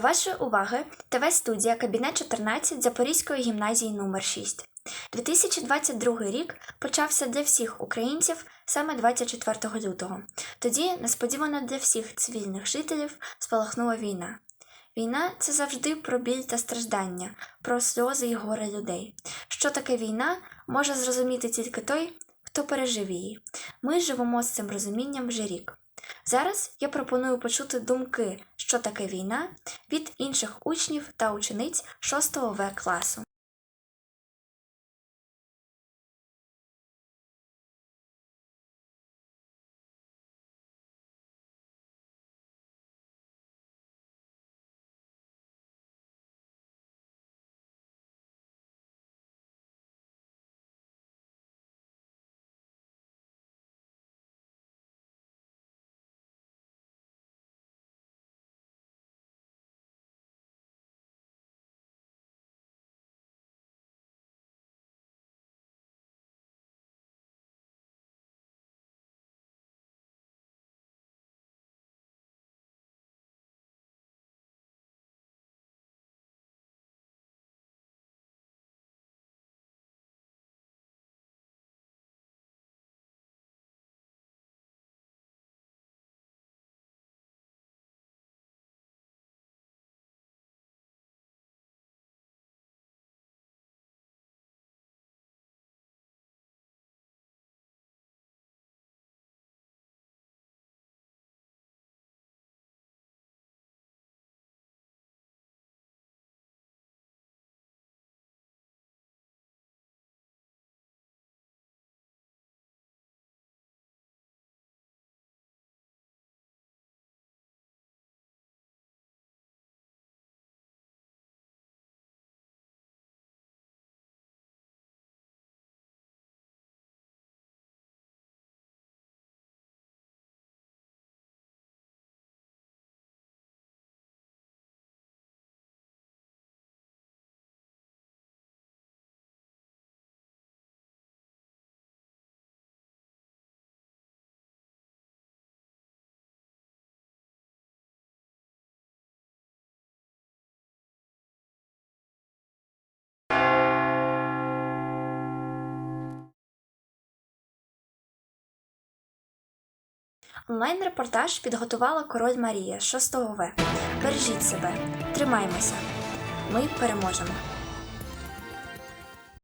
вашої уваги ТВ-студія Кабінет 14 Запорізької гімназії номер 6 2022 рік почався для всіх українців саме 24 лютого. Тоді несподівано для всіх цивільних жителів спалахнула війна. Війна це завжди про біль та страждання, про сльози і горе людей. Що таке війна, може зрозуміти тільки той, хто пережив її. Ми живемо з цим розумінням вже рік. Зараз я пропоную почути думки, що таке війна, від інших учнів та учениць 6 В класу. Онлайн-репортаж підготувала король Марія 6 В. Бережіть себе, тримаймося. Ми переможемо.